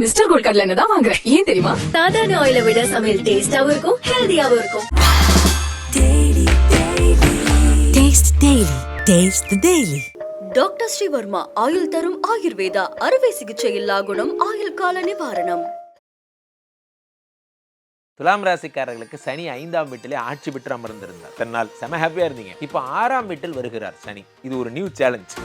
Mister gold கடலை தான் வாங்குறேன் ஏன் தெரியுமா? சாதாரண ஆயில விட சமையல் டேஸ்டாவும் இருக்கும் ஹெல்தியாவும் இருக்கும். Taste Daily. Taste the Daily. Doctor Srivarma ஆயுள் தரும் ஆயுர்வேதா அறுவை சிகிச்சை இல்லா குணம் ஆயுள் கால நிவாரணம். துலாம் ராசிக்காரர்களுக்கு சனி ஐந்தாம் வீட்டிலே ஆட்சி பெற்று அமர்ந்திருந்தார். தன்னால் செம ஹாப்பியா இருந்தீங்க. இப்போ ஆறாம் வீட்டில் வருகிறார் சனி. இது ஒரு நியூ சேலஞ்ச்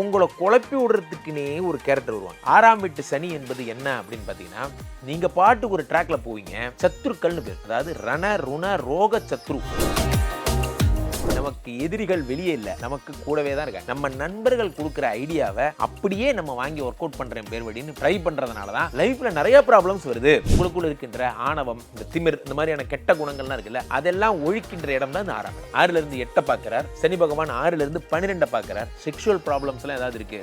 உங்களை குழப்பி விடுறதுக்குனே ஒரு கேரக்டர் வருவாங்க. ஆறாம் வீட்டு சனி என்பது என்ன அப்படின்னு பார்த்தீங்கன்னா நீங்கள் பாட்டுக்கு ஒரு ட்ராக்ல போவீங்க சத்துருக்கள்னு பேர். அதாவது ரண ருண ரோக சத்ரு. நமக்கு எதிரிகள் வெளியே இல்லை. நமக்கு கூடவே தான் இருக்க நம்ம நண்பர்கள் கொடுக்குற ஐடியாவை அப்படியே நம்ம வாங்கி ஒர்க் அவுட் பண்றேன் பேர் வழின்னு ட்ரை பண்றதுனால தான் லைஃப்ல நிறைய ப்ராப்ளம்ஸ் வருது. உங்களுக்குள்ள இருக்கின்ற ஆணவம் இந்த திமிர் இந்த மாதிரியான கெட்ட குணங்கள்லாம் இருக்குல்ல அதெல்லாம் ஒழிக்கின்ற இடம் தான் இந்த ஆறாம் ஆறுல இருந்து எட்டை பார்க்கிறார். சனி பகவான் ஆறுல இருந்து பன்னிரெண்டை பார்க்கிறார். செக்ஷுவல் ப்ராப்ளம்ஸ்லாம் ஏதாவது இருக்கு?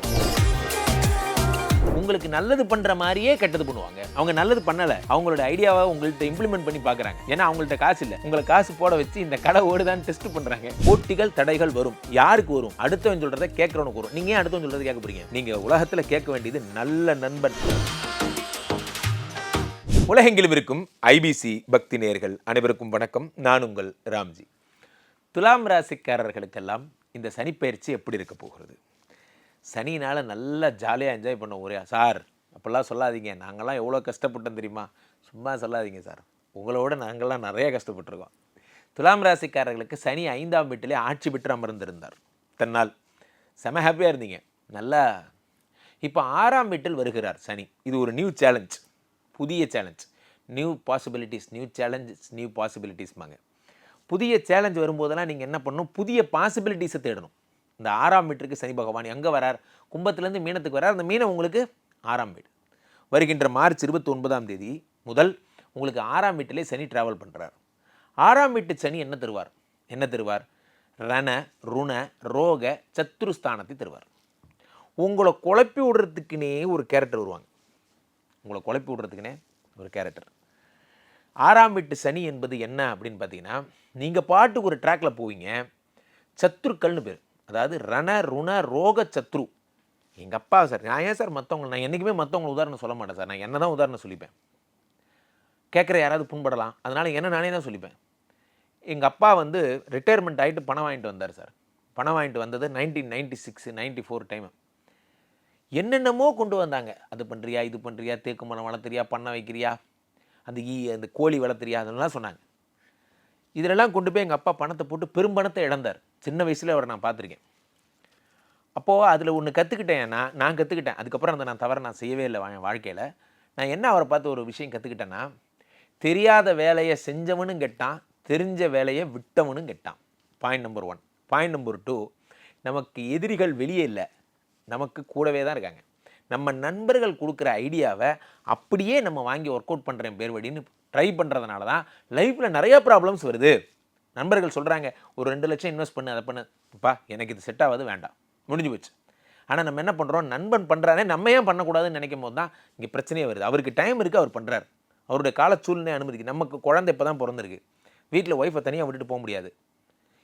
உங்களுக்கு நல்லது பண்ற மாதிரியே கெட்டது பண்ணுவாங்க. அவங்க நல்லது பண்ணல அவங்களோட ஐடியாவை உங்கள்ட்ட இம்ப்ளிமெண்ட் பண்ணி பார்க்குறாங்க ஏன்னா அவங்கள்ட்ட காசு இல்ல. உங்களை காசு போட வச்சு இந்த கடை ஓடுதான்னு டெஸ்ட் பண்றாங்க. போட்டிகள் தடைகள் வரும். யாருக்கு வரும்? அடுத்தவன் சொல்றதை கேட்கறவனுக்கு வரும். நீங்க அடுத்தவன் சொல்றதை கேட்க போறீங்க? நீங்க உலகத்துல கேட்க வேண்டியது நல்ல நண்பன். உலகெங்கிலும் இருக்கும் ஐபிசி பக்தி நேயர்கள் அனைவருக்கும் வணக்கம். நான் உங்கள் ராம்ஜி. துலாம் ராசிக்காரர்களுக்கெல்லாம் இந்த சனிப்பெயர்ச்சி எப்படி இருக்க போகிறது? சனினால் நல்லா ஜாலியாக என்ஜாய் பண்ணோம் ஒரே சார் அப்படிலாம் சொல்லாதீங்க. நாங்கள்லாம் எவ்வளோ கஷ்டப்பட்டோம் தெரியுமா? சும்மா சொல்லாதீங்க சார். உங்களோட நாங்கள்லாம் நிறைய கஷ்டப்பட்டிருக்கோம். துலாம் ராசிக்காரர்களுக்கு சனி ஐந்தாம் வீட்டிலே ஆட்சி பெற்று அமர்ந்திருந்தார். தன்னால் செம ஹாப்பியாக இருந்தீங்க. நல்லா. இப்போ ஆறாம் வீட்டில் வருகிறார் சனி. இது ஒரு நியூ சேலஞ்ச் புதிய challenge new possibilities new challenges new பாசிபிலிட்டிஸ்மாங்க புதிய சேலஞ்ச் வரும்போதெல்லாம் நீங்கள் என்ன பண்ணணும்? புதிய பாசிபிலிட்டிஸை தேடணும். இந்த ஆறாம் வீட்டிற்கு சனி பகவான் எங்கே வரார்? கும்பத்துலேருந்து மீனத்துக்கு வரார். அந்த மீனம் உங்களுக்கு ஆறாம் வீடு. வருகின்ற மார்ச் இருபத்தி ஒன்பதாம் தேதி முதல் உங்களுக்கு ஆறாம் வீட்டிலே சனி டிராவல் பண்ணுறார் ஆறாம் வீட்டு சனி என்ன தருவார்? என்ன தருவார்? ரண ருண ரோக சத்துருஸ்தானத்தை தருவார். உங்களை குழப்பி விடுறதுக்குனே ஒரு கேரக்டர் வருவாங்க. உங்களை குழப்பி விடுறதுக்குனே ஒரு கேரக்டர் ஆறாம் வீட்டு சனி என்பது என்ன அப்படின்னு பார்த்தீங்கன்னா நீங்கள் பாட்டுக்கு ஒரு ட்ராக்ல போவீங்க. சத்துருக்கள்னு பேர். அதாவது ரண ருண ரோக சத்ரு. எங்கள் அப்பா சார் நான் ஏன் சார் மற்றவங்க நான் என்றைக்குமே மற்றவங்களை உதாரணம் சொல்ல மாட்டேன் சார். நான் என்ன தான் உதாரணம் சொல்லிப்பேன். கேட்குற யாராவது புண்படலாம். அதனால் என்ன நானே தான் சொல்லிப்பேன். எங்கள் அப்பா வந்து ரிட்டையர்மெண்ட் ஆகிட்டு பணம் வாங்கிட்டு வந்தார் சார். பணம் வாங்கிட்டு வந்தது nineteen ninety six ninety four time என்னென்னமோ கொண்டு வந்தாங்க. அது பண்ணுறியா இது பண்ணுறியா தேக்கு மரம் வளர்த்துறியா பண்ண வைக்கிறியா அந்த ஈ அந்த கோழி வளர்த்துறியா அதெல்லாம் சொன்னாங்க. இதிலெல்லாம் கொண்டு போய் எங்கள் அப்பா பணத்தை போட்டு பெரும்பணத்தை இழந்தார். சின்ன வயசில் அவரை நான் பார்த்துருக்கேன். அப்போது அதில் ஒன்று கற்றுக்கிட்டேன் நான் நான் கற்றுக்கிட்டேன் அதுக்கப்புறம் அந்த நான் தவறை நான் செய்யவே இல்லை என் வாழ்க்கையில். நான் என்ன அவரை பார்த்து ஒரு விஷயம் கற்றுக்கிட்டேன்னா தெரியாத வேலையை செஞ்சவனும் கெட்டான் தெரிஞ்ச வேலையை விட்டவனும் கெட்டான். Point number one point number two நமக்கு எதிரிகள் வெளியே இல்லை. நமக்கு கூடவே தான் இருக்காங்க. நம்ம நண்பர்கள் கொடுக்குற ஐடியாவை அப்படியே நம்ம வாங்கி ஒர்க் அவுட் பண்ணுறேன் பேர்வடின்னு ட்ரை பண்ணுறதுனால தான் லைஃப்பில் நிறையா ப்ராப்ளம்ஸ் வருது. நண்பர்கள் சொல்கிறாங்க ஒரு ரெண்டு லட்சம் இன்வெஸ்ட் பண்ணு அதை பண்ணு. அப்பா எனக்கு இது செட் ஆகாது வேண்டாம். முடிஞ்சு போச்சு. ஆனால் நம்ம என்ன பண்ணுறோம் நண்பன் பண்ணுறானே நம்ம ஏன் பண்ணக்கூடாதுன்னு நினைக்கும் போது தான் இங்கே பிரச்சனையே வருது. அவருக்கு டைம் இருக்குது அவர் பண்ணுறாரு அவருடைய கால சூழ்நிலை அனுமதிக்கு. நமக்கு குழந்தை இப்போ தான் பிறந்திருக்கு வீட்டில் ஒய்ஃபை தனியாக விட்டுட்டு போக முடியாது.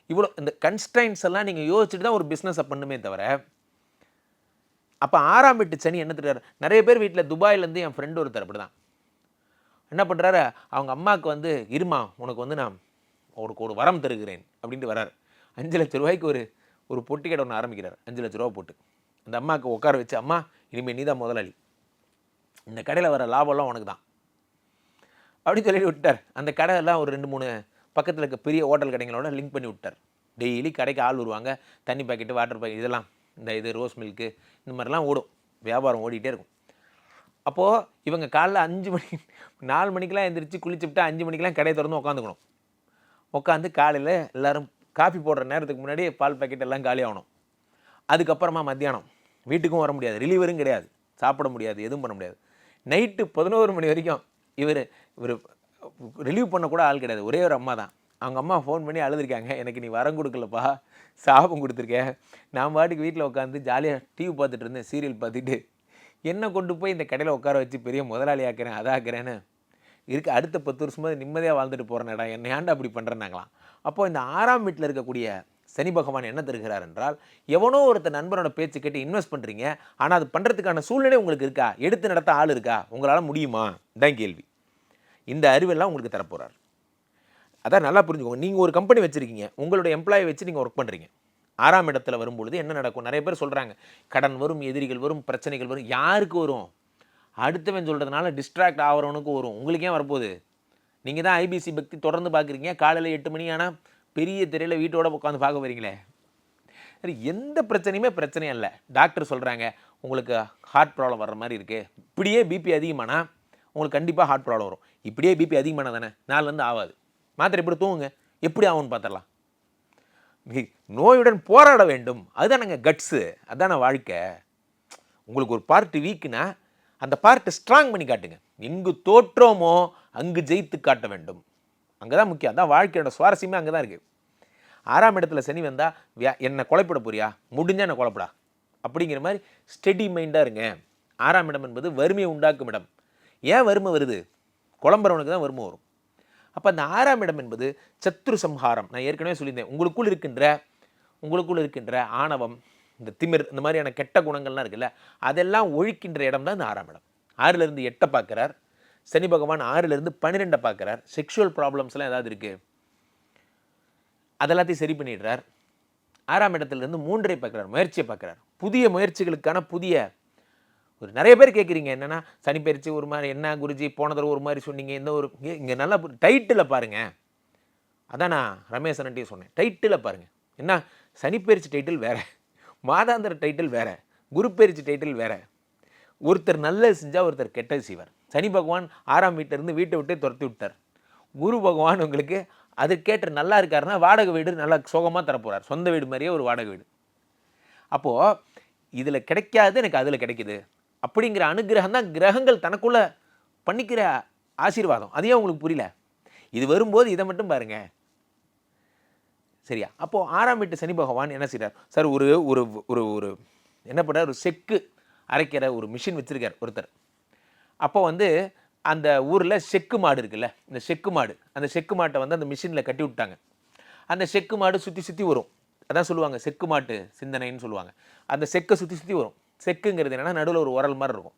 இவ்வளோ இந்த கன்ஸ்டைன்ஸ் எல்லாம் நீங்கள் யோசிச்சுட்டு தான் ஒரு பிஸ்னஸை பண்ணுமே தவிர அப்போ ஆறாம் வீட்டு சனி என்ன திட்டார் நிறைய பேர் வீட்டில் துபாயிலேருந்து என் ஃப்ரெண்டு ஒருத்தர் அப்படி தான் என்ன பண்ணுறாரு அவங்க அம்மாவுக்கு வந்து இருமா உனக்கு வந்து நான் உனக்கு ஒரு வரம் தருகிறேன் அப்படின்ட்டு வரார். அஞ்சு லட்ச ரூபாய்க்கு ஒரு ஒரு பொட்டி கடை ஒன்று ஆரம்பிக்கிறார். அஞ்சு லட்ச ரூபா போட்டு. அந்த அம்மாவுக்கு உட்கார வச்சு அம்மா இனிமேல் நீ தான் முதலாளி. இந்த கடையில் வர லாபம்லாம் உனக்கு தான். அப்படின்னு சொல்லி விட்டார் அந்த கடையெல்லாம் ஒரு ரெண்டு மூணு பக்கத்தில் இருக்க பெரிய ஹோட்டல் கடைங்களோட லிங்க் பண்ணி விட்டார் டெய்லி கடைக்கு ஆள் வருவாங்க. தண்ணி பாக்கெட்டு வாட்டர் பாக்கெட் இதெல்லாம் இந்த இது ரோஸ் மில்க்கு இந்த மாதிரிலாம் ஓடும். வியாபாரம் ஓடிக்கிட்டே இருக்கும். அப்போது இவங்க காலைல அஞ்சு மணி நாலு மணிக்கெலாம் எழுந்திரிச்சு குளிச்சுட்டு அஞ்சு மணிக்கெலாம் கடையை திறந்து உட்காந்துக்கணும் உட்காந்து காலையில் எல்லோரும் காஃபி போடுற நேரத்துக்கு முன்னாடி பால் பாக்கெட் எல்லாம் காலி ஆகணும். அதுக்கப்புறமா மத்தியானம். வீட்டுக்கும் வர முடியாது. ரிலீவரும் கிடையாது. சாப்பிட முடியாது. எதுவும் பண்ண முடியாது. நைட்டு பதினோரு மணி வரைக்கும் இவர் இவர் ரிலீவ் பண்ண கூட ஆள் கிடையாது. ஒரே ஒரு அம்மா தான் அவங்க அம்மா ஃபோன் பண்ணி அழுதுருக்காங்க. எனக்கு நீ வரம் கொடுக்கலப்பா. சாபம் கொடுத்துருக்க. நான் பாட்டுக்கு வீட்டில் உட்காந்து ஜாலியாக டிவி பார்த்துட்டு இருந்தேன். சீரியல் பார்த்துட்டு. என்ன கொண்டு போய் இந்த கடையில் உட்கார வச்சு பெரிய முதலாளி ஆக்கிறேன் அதாக்குறேன்னு இருக்க அடுத்த பத்து வருஷமாவது நிம்மதியாக வாழ்ந்துட்டு போகிறேன் இடம் என்னை ஏன்டா அப்படி பண்ணுறேன்னாங்களாம் அப்போது இந்த ஆறாம் வீட்டில் இருக்கக்கூடிய சனி பகவான் என்ன தருகிறார் என்றால் எவனோ ஒருத்தர் நண்பரோட பேச்சு கேட்டு இன்வெஸ்ட் பண்ணுறீங்க ஆனால் அது பண்ணுறதுக்கான சூழ்நிலை உங்களுக்கு இருக்கா? எடுத்து நடத்த ஆள் இருக்கா? உங்களால் முடியுமா? தான் கேள்வி. இந்த அறிவெல்லாம் உங்களுக்கு தரப்போகிறார் அதான் நல்லா புரிஞ்சுக்கோங்க. நீங்கள் ஒரு கம்பெனி வச்சுருக்கீங்க உங்களோட எம்ப்ளாயை வச்சு நீங்கள் ஒர்க் பண்ணுறீங்க ஆறாம் இடத்துல வரும்பொழுது என்ன நடக்கும்? நிறைய பேர் சொல்கிறாங்க கடன் வரும் எதிரிகள் வரும் பிரச்சனைகள் வரும். யாருக்கு வரும்? அடுத்தவன் சொல்கிறதுனால டிஸ்ட்ராக்ட் ஆகிறவனுக்கு வரும். உங்களுக்கு ஏன் வரப்போகுது? நீங்கள் தான் ஐபிசி பக்தி தொடர்ந்து பார்க்குறீங்க. காலையில் எட்டு மணி ஆனால் பெரிய திரையில் வீட்டோட உட்காந்து பார்க்க வரீங்களே சரி எந்த பிரச்சனையுமே பிரச்சனையும் இல்லை டாக்டர் சொல்கிறாங்க உங்களுக்கு ஹார்ட் ப்ராப்ளம் வர்ற மாதிரி இருக்குது இப்படியே பிபி அதிகமானா உங்களுக்கு கண்டிப்பாக ஹார்ட் ப்ராப்ளம் வரும். இப்படியே பிபி அதிகமானா தானே? நாலுலேருந்து ஆகாது மாத்திரை எப்படி தூங்குங்க. எப்படி ஆகும்னு பார்த்துடலாம். நோயுடன் போராட வேண்டும். அதுதானங்க கட்ஸு அதான வாழ்க்கை. உங்களுக்கு ஒரு பார்ட்டு வீக்குனா அந்த பார்ட்டை ஸ்ட்ராங் பண்ணி காட்டுங்க. எங்கு தோற்றோமோ அங்கு ஜெயித்து காட்ட வேண்டும். அங்கே தான் முக்கியம். அதான் வாழ்க்கையோட சுவாரஸ்யமே அங்கே தான் இருக்குது ஆறாம் இடத்துல சனி வந்தால் வியா என்னை குழப்பிட போறியா? முடிஞ்சால் என்னை குழப்படா அப்படிங்கிற மாதிரி ஸ்டெடி மைண்டாக இருங்க. ஆறாம் இடம் என்பது வறுமையை உண்டாக்கும் இடம். ஏன் வறுமை வருது? குழம்புறவனுக்கு தான் வறுமை வரும். அப்போ அந்த ஆறாம் இடம் என்பது சத்ரு சம்ஹாரம். நான் ஏற்கனவே சொல்லியிருந்தேன். உங்களுக்குள் இருக்கின்ற உங்களுக்குள் இருக்கின்ற ஆணவம் இந்த திமிர் இந்த மாதிரியான கெட்ட குணங்கள்லாம் இருக்குல்ல அதெல்லாம் ஒழிக்கின்ற இடம் தான் இந்த ஆறாம் இடம். ஆறிலிருந்து எட்டை பார்க்குறார். சனி பகவான் ஆறிலிருந்து பன்னிரெண்டை பார்க்குறார். செக்ஷுவல் ப்ராப்ளம்ஸ்லாம் ஏதாவது இருக்குது அதெல்லாத்தையும் சரி பண்ணிடுறார். ஆறாம் இடத்துலேருந்து மூன்றை பார்க்குறார். முயற்சியை பார்க்குறார். புதிய முயற்சிகளுக்கான புதிய நிறைய பேர் கேட்குறீங்க என்னென்னா சனி பயிற்சி ஒரு மாதிரி என்ன குருஜி போன தடவை ஒரு மாதிரி சொன்னீங்க இந்த ஒரு இங்கே நல்லா டைட்டில் பாருங்கள் அதான் நான் ரமேசன்ட்டே சொன்னேன் டைட்டில் பாருங்கள் என்ன? சனி பயிற்சி டைட்டில் வேறு மாதாந்திர டைட்டில் வேறு குரு பயிற்சி டைட்டில் வேறு. ஒருத்தர் நல்லது செஞ்சால் ஒருத்தர் கெட்டது செய்வார். சனி பகவான் ஆறாம் வீட்டிலேருந்து வீட்டை விட்டே துரத்தி விட்டார். குரு பகவான் உங்களுக்கு அதுக்கேற்ற நல்லா இருக்காருன்னா வாடகை வீடு நல்லா சுகமாக தரப்போகிறார் சொந்த வீடு மாதிரியே ஒரு வாடகை வீடு. அப்போது இதில் கிடைக்காது எனக்கு அதில் கிடைக்குது. அப்படிங்கிற அனுகிரகம் தான் கிரகங்கள் தனக்குள்ளே பண்ணிக்கிற ஆசீர்வாதம். அதையே உங்களுக்கு புரியல. இது வரும்போது இதை மட்டும் பாருங்கள் சரியா? அப்போது ஆறாம் வீட்டு சனி பகவான் என்ன செய்கிறார் சார் ஒரு ஒரு ஒரு ஒரு என்ன பண்ணுறார் ஒரு செக்கு அரைக்கிற ஒரு மிஷின் வச்சுருக்கார் ஒருத்தர். அப்போ வந்து அந்த ஊரில் செக்கு மாடு இருக்குல்ல? இந்த செக்கு மாடு. அந்த செக்கு மாட்டை வந்து அந்த மிஷினில் கட்டி விட்டாங்க. அந்த செக்கு மாடு சுற்றி சுற்றி வரும். அதான் சொல்லுவாங்க செக்கு மாட்டு சிந்தனைன்னு சொல்லுவாங்க. அந்த செக்கை சுற்றி சுற்றி வரும். செக்குங்கிறது என்னென்னா நடுவில் ஒரு உரல் மாதிரி இருக்கும்.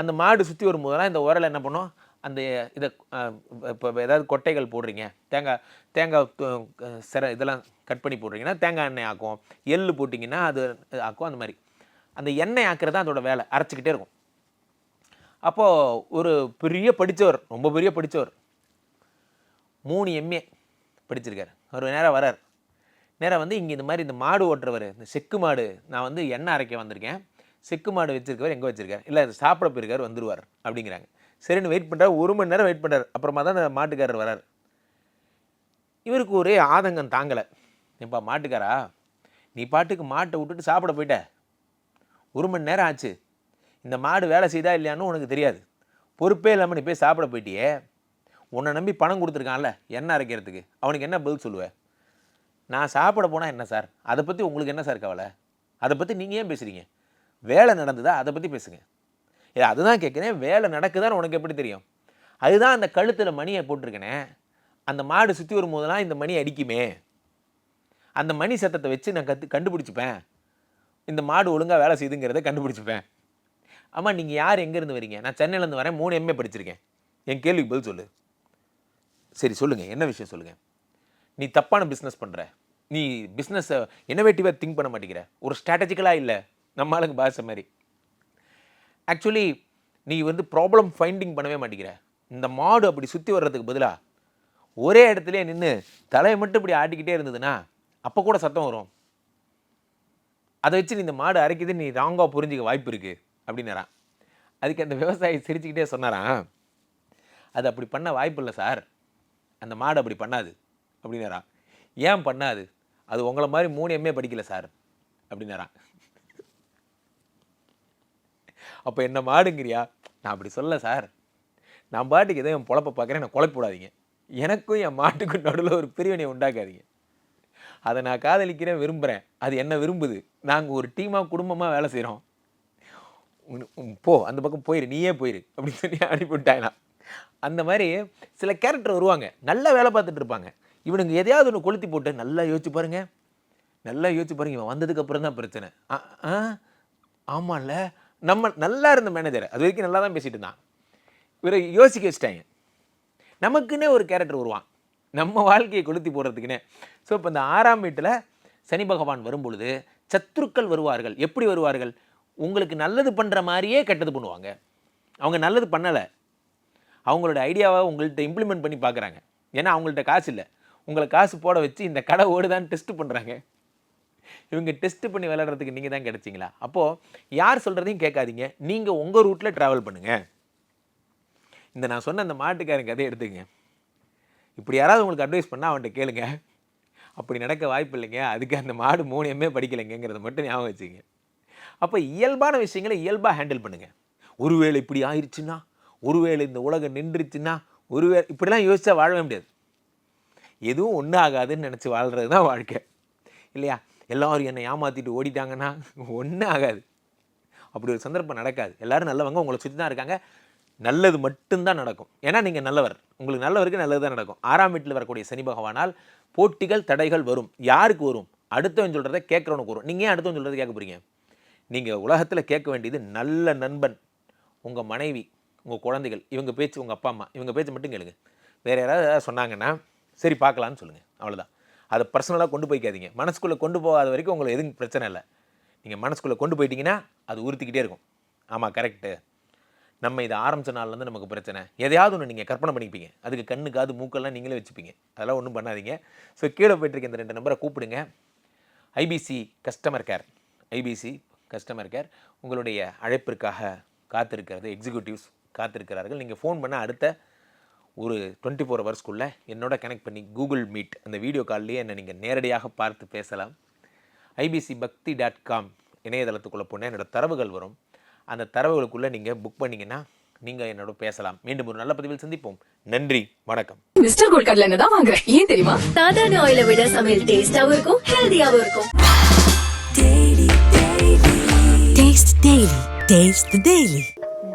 அந்த மாடு சுற்றி வரும்போதெல்லாம் இந்த உரல் என்ன பண்ணும்? அந்த இதை இப்போ ஏதாவது கொட்டைகள் போடுறீங்க. தேங்காய் தேங்காய் சிற இதெல்லாம் கட் பண்ணி போடுறீங்கன்னா தேங்காய் எண்ணெய் ஆக்கும். எள் போட்டிங்கன்னா அது ஆக்கும். அந்த மாதிரி. அந்த எண்ணெய் ஆக்கிறது தான் அதோட வேலை. அரைச்சிக்கிட்டே இருக்கும். அப்போது ஒரு பெரிய படித்தவர் ரொம்ப பெரிய படித்தவர் மூணு எம்ஏ படிச்சிருக்காரு. அவர் நேராக வரார். நேராக வந்து இங்கே இந்த மாதிரி இந்த மாடு ஓட்டுறவர் இந்த செக்கு மாடு நான் வந்து எண்ணெய் அரைக்க வந்திருக்கேன். செக்கு மாடு வச்சிருக்கவர் எங்கே வச்சிருக்காரு? இல்லை சாப்பிட போயிருக்காரு வந்துடுவார் அப்படிங்கிறாங்க. சரின்னு வெயிட் பண்ணுறாரு ஒரு மணி நேரம் வெயிட் பண்ணுறாரு அப்புறமா தான் அந்த மாட்டுக்காரர் வரார். இவருக்கு ஒரே ஆதங்கம் தாங்கலை. ஏப்பா மாட்டுக்காரா? நீ பாட்டுக்கு மாட்டை விட்டுட்டு சாப்பிட போயிட்ட. ஒரு மணி நேரம் ஆச்சு. இந்த மாடு வேலை செய்தா இல்லையான்னு உனக்கு தெரியாது. பொறுப்பே இல்லாமல் நீ போய் சாப்பிட போயிட்டியே. உன்னை நம்பி பணம் கொடுத்துருக்கான்ல என்ன அரைக்கிறதுக்கு. அவனுக்கு என்ன பதில் சொல்லுவேன் நான் சாப்பிட போனால் என்ன சார்? அதை பற்றி உங்களுக்கு என்ன சார் கவலை? அதை பற்றி நீங்கள் ஏன் பேசுகிறீங்க வேலை நடந்ததா? அதை பற்றி பேசுங்க. ஏ அதுதான் கேட்குறேன் வேலை நடக்குதான்னு உனக்கு எப்படி தெரியும்? அதுதான் அந்த கழுத்தில் மணியை போட்டிருக்கேனே. அந்த மாடு சுற்றி வரும்போதெல்லாம் இந்த மணி அடிக்குமே. அந்த மணி சத்தத்தை வச்சு நான் கற்று கண்டுபிடிச்சிப்பேன். இந்த மாடு ஒழுங்காக வேலை செய்யுதுங்கிறத கண்டுபிடிச்சிப்பேன். ஆமாம் நீங்கள் யார் எங்கேருந்து வரீங்க? நான் சென்னையிலேருந்து வரேன். மூணு எம்ஏ படிச்சிருக்கேன். என் கேள்விக்கு பதில் சொல்லு. சரி சொல்லுங்கள் என்ன விஷயம் சொல்லுங்கள் நீ தப்பான பிஸ்னஸ் பண்ணுற நீ பிஸ்னஸை இன்னோவேட்டிவாக திங்க் பண்ண மாட்டேங்கிற. ஒரு ஸ்ட்ராட்டஜிக்கலாக இல்லை. நம்ம ஆளுங்க பாச மாதிரி. ஆக்சுவலி நீ வந்து ப்ராப்ளம் ஃபைண்டிங் பண்ணவே மாட்டேங்கிற. இந்த மாடு அப்படி சுற்றி வர்றதுக்கு பதிலாக ஒரே இடத்துலயே நின்று தலையை மட்டும் இப்படி ஆட்டிக்கிட்டே இருந்ததுன்னா அப்போ கூட சத்தம் வரும். அதை வச்சு நீ இந்த மாடு அரைக்குது நீ ராங்காக புரிஞ்சிக்க வாய்ப்பு இருக்குது அப்படின்னாரான் அதுக்கு அந்த விவசாயி சிரிச்சுக்கிட்டே சொன்னாரான் அது அப்படி பண்ண வாய்ப்பு இல்லை சார். அந்த மாடு அப்படி பண்ணாது அப்படின்னாரான் ஏன் பண்ணாது? அது உங்களை மாதிரி மூணு எம்ஏ படிக்கல சார் அப்படின்னாரான் அப்போ என்ன மாடுங்கிறியா? நான் அப்படி சொல்ல சார். நான் பாட்டுக்கு எதோ என் பொழப்ப பார்க்குறேன் நான் குழப்ப விடாதீங்க. எனக்கும் என் மாட்டுக்கும் நடுவில் ஒரு பிரிவினை உண்டாக்காதீங்க. அதை நான் காதலிக்கிறேன் விரும்புகிறேன் அது என்ன விரும்புது? நாங்கள் ஒரு டீமாக குடும்பமாக வேலை செய்கிறோம் போ அந்த பக்கம் போயிரு நீயே போயிரு அப்படின்னு சொல்லி அனுப்பிவிட்டாங்களாம் அந்த மாதிரி சில கேரக்டர் வருவாங்க. நல்லா வேலை பார்த்துட்டு இருப்பாங்க. இவனுங்க எதையாவது ஒன்று கொளுத்தி போட்டு நல்லா யோசிச்சு பாருங்க. நல்லா யோசிச்சு பாருங்க இவன் வந்ததுக்கப்புறம் தான் பிரச்சனை. ஆ ஆ ஆமாம்ல நம்ம நல்லா இருந்த மேனேஜர் அது வரைக்கும் நல்லா தான் பேசிட்டு இருந்தான். இவரை யோசிக்க வச்சிட்டாங்க. நமக்குன்னே ஒரு கேரக்டர் வருவான் நம்ம வாழ்க்கையை கொளுத்தி போடுறதுக்குன்னே. ஸோ இப்போ இந்த ஆறாம் வீட்டில் சனி பகவான் வரும்பொழுது சத்துருக்கள் வருவார்கள். எப்படி வருவார்கள்? உங்களுக்கு நல்லது பண்ணுற மாதிரியே கெட்டது பண்ணுவாங்க. அவங்க நல்லது பண்ணலை. அவங்களோட ஐடியாவை உங்கள்கிட்ட இம்ப்ளிமெண்ட் பண்ணி பார்க்குறாங்க ஏன்னா அவங்கள்ட்ட காசு இல்லை. உங்களை காசு போட வச்சு இந்த கடை ஓடுதான்னு டெஸ்ட் பண்ணுறாங்க இவங்க டெஸ்ட் பண்ணி விளையாடுறதுக்கு நீங்கள் தான் கிடைச்சிங்களா? அப்போது யார் சொல்கிறதையும் கேட்காதீங்க. நீங்கள் உங்கள் ரூட்டில் ட்ராவல் பண்ணுங்கள் இந்த நான் சொன்ன அந்த மாட்டுக்காரன் கதையை எடுத்துங்க இப்படி யாராவது உங்களுக்கு அட்வைஸ் பண்ணால் அவன்கிட்ட கேளுங்க. அப்படி நடக்க வாய்ப்பு இல்லைங்க. அதுக்கு அந்த மாடு மூணையுமே படிக்கலைங்கிறத மட்டும் ஞாபகம் வச்சுங்க அப்போ இயல்பான விஷயங்களை இயல்பாக ஹேண்டில் பண்ணுங்கள் ஒருவேளை இப்படி ஆயிடுச்சுன்னா ஒருவேளை இந்த உலகம் நின்றுச்சுன்னா ஒருவேளை இப்படிலாம் யோசித்தா வாழவே முடியாது. எதுவும் ஒன்றும் ஆகாதுன்னு நினச்சி வாழ்கிறது தான் வாழ்க்கை. இல்லையா? எல்லோரும் என்னை ஏமாற்றிட்டு ஓடிட்டாங்கன்னா ஒன்றும் ஆகாது. அப்படி ஒரு சந்தர்ப்பம் நடக்காது. எல்லாரும் நல்லவங்க உங்களை சுற்றி தான் இருக்காங்க. நல்லது மட்டும்தான் நடக்கும். ஏன்னா நீங்கள் நல்லவர். உங்களுக்கு நல்லவருக்கு நல்லது தான் நடக்கும். ஆறாம் வீட்டில் வரக்கூடிய சனி பகவானால் போட்டிகள் தடைகள் வரும். யாருக்கு வரும்? அடுத்தவன் சொல்கிறத கேட்குறவனுக்கு வரும். நீங்கள் ஏன் அடுத்தவன் சொல்கிறத கேட்க போகிறீங்க நீங்கள் உலகத்தில் கேட்க வேண்டியது நல்ல நண்பன் உங்கள் மனைவி உங்கள் குழந்தைகள் இவங்க பேச்சு உங்கள் அப்பா அம்மா. இவங்க பேச்சு மட்டும் கேளுங்க. வேறு யாராவது ஏதாவது சொன்னாங்கன்னா சரி பார்க்கலான்னு சொல்லுங்கள் அவ்வளோதான் அதை பர்சனலாக கொண்டு போய்க்காதீங்க. மனசுக்குள்ளே கொண்டு போகாத வரைக்கும் உங்களுக்கு எதுவும் பிரச்சனை இல்லை. நீங்கள் மனசுக்குள்ளே கொண்டு போயிட்டீங்கன்னா அது உறுத்திக்கிட்டே இருக்கும். ஆமாம் கரெக்டு நம்ம இதை ஆரம்பிச்ச நாள்லேருந்து நமக்கு பிரச்சனை. எதையாவது ஒன்று நீங்கள் கற்பனை பண்ணிப்பீங்க. அதுக்கு கண்ணு காது மூக்கெல்லாம் நீங்களே வச்சுப்பீங்க. அதெல்லாம் ஒன்றும் பண்ணாதீங்க. ஸோ கீழே போயிட்டுருக்க இந்த ரெண்டு நம்பரை கூப்பிடுங்க. IBC customer care IBC customer care உங்களுடைய அழைப்பிற்காக காத்திருக்கிறது. எக்ஸிக்யூட்டிவ்ஸ் காத்திருக்கிறார்கள். நீங்கள் ஃபோன் பண்ண அடுத்த ஒரு டுவெண்ட்டி ஃபோர் ஹவர்ஸ்க்குள்ளே என்னோட கனெக்ட் பண்ணி கூகுள் மீட் அந்த வீடியோ கால்லேயே என்னை நீங்கள் நேரடியாக பார்த்து பேசலாம். ஐபிசி பக்தி டாட் காம் இணையதளத்துக்குள்ளே போனால் என்னோட தரவுகள் வரும். அந்த தரவுகளுக்குள்ளே நீங்கள் புக் பண்ணிங்கன்னா நீங்கள் என்னோட பேசலாம். மீண்டும் ஒரு நல்ல பதிவில் சந்திப்போம். நன்றி வணக்கம். மிஸ்டர் கோல்ட் கடலை தான் வாங்குறேன் ஏன் தெரியுமா? சாதாரண ஆயில விட சமையல் டேஸ்டாவும் இருக்கும் ஹெல்தியாவும் இருக்கும். Taste Daily. Taste the Daily.